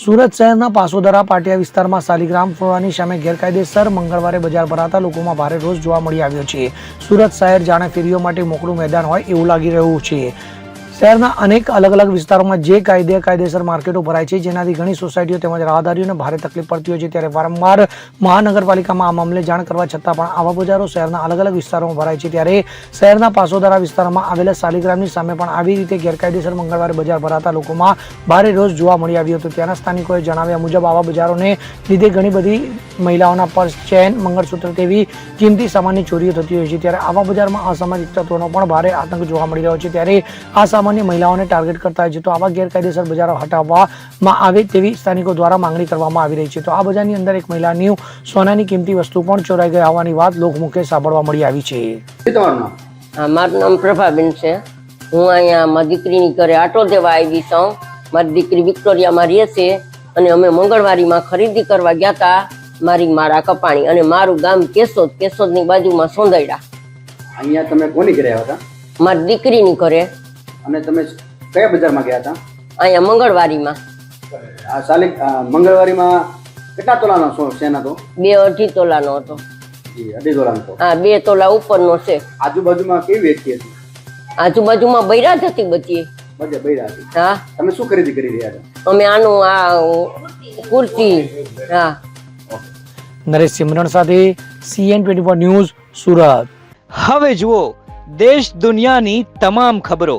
સુરત શહેરના પાસોદરા પાટિયા વિસ્તારમાં શાલિગ્રામ ફોડવાની સામે ગેરકાયદેસર મંગળવારે બજાર ભરાતા લોકોમાં ભારે રોષ જોવા મળી આવ્યો છે. સુરત શહેર જાણે ફેરીઓ માટે મોકળું મેદાન હોય એવું લાગી રહ્યું છે. શહેરના અનેક અલગ અલગ વિસ્તારોમાં જે કાયદે કાયદેસર માર્કેટો ભરાય છે, જેનાથી ઘણી સોસાયટીઓ તેમજ રાહદારીઓને ભારે તકલીફ પડતી હોય છે, ત્યારે વારંવાર મહાનગરપાલિકામાં આ મામલે જાણ કરવા છતાં પણ આવા બજારો શહેરના અલગ અલગ વિસ્તારોમાં ભરાય છે. ત્યારે શહેરના પાસોદરા વિસ્તારમાં આવેલા શાલિગ્રામની સામે પણ આવી રીતે ગેરકાયદેસર મંગળવારે બજાર ભરાતા લોકોમાં ભારે રોષ જોવા મળી આવ્યો હતો. ત્યાંના સ્થાનિકોએ જણાવ્યા મુજબ, આવા બજારોને લીધે ઘણી બધી મહિલાઓના પર્સ, ચેન, મંગળસૂત્ર તેવી કિંમતી સામાનની ચોરીઓ થતી હોય છે. ત્યારે આવા બજારમાં અસામાજિક તત્વોનો પણ ભારે આતંક જોવા મળી રહ્યો છે. ત્યારે આ સામાન્ય મહિલાઓને ટાર્ગેટ કરતા હોય છે તો આવા ગેરકાયદેસર બજારો હટાવવામાં આવે તેવી સ્થાનિકો દ્વારા માંગણી કરવામાં આવી રહી છે. તો આ બજારની અંદર એક મહિલાની સોનાની કિંમતી વસ્તુ પણ ચોરાઈ ગયા હોવાની વાત લોકમુખે સાંભળવા મળી આવી છે. મારું નામ પ્રભાબેન છે. હું અહીંયા મારી દીકરીની ઘરે આટો દેવા આવી છું. મારી દીકરી વિક્ટોરિયામાં રહે છે અને અમે મંગળવારીમાં ખરીદી કરવા ગયા હતા. મારી મારા કપાણી અને મારું ગામ કેશોદ કેશોદની બાજુમાં સોંદરડા. અહીંયા તમે કોની ઘરે આવ્યા હતા? મારી દીકરીની ઘરે. અને તમે કયા બજારમાં ગયા હતા? અહીંયા મંગળવારીમાં. આ સાલી મંગળવારીમાં કેટલા તોલાનો સો શેના તો બે અઢી તોલાનો હતો. જી અઢી તોલાનો હા બે તોલા ઉપરનો છે. આજુબાજુમાં કેવી વેચતી હતી? આજુબાજુમાં બૈરા જ હતી બધી. બધે બૈરા હતી હા. તમે શું ખરીદી કરી રહ્યા હતા અમે આનું આ કુર્તી હા. નરેશ સિમરણ સાથે CN twenty four news Surat. હવે જુઓ દેશ દુનિયાની તમામ ખબરો.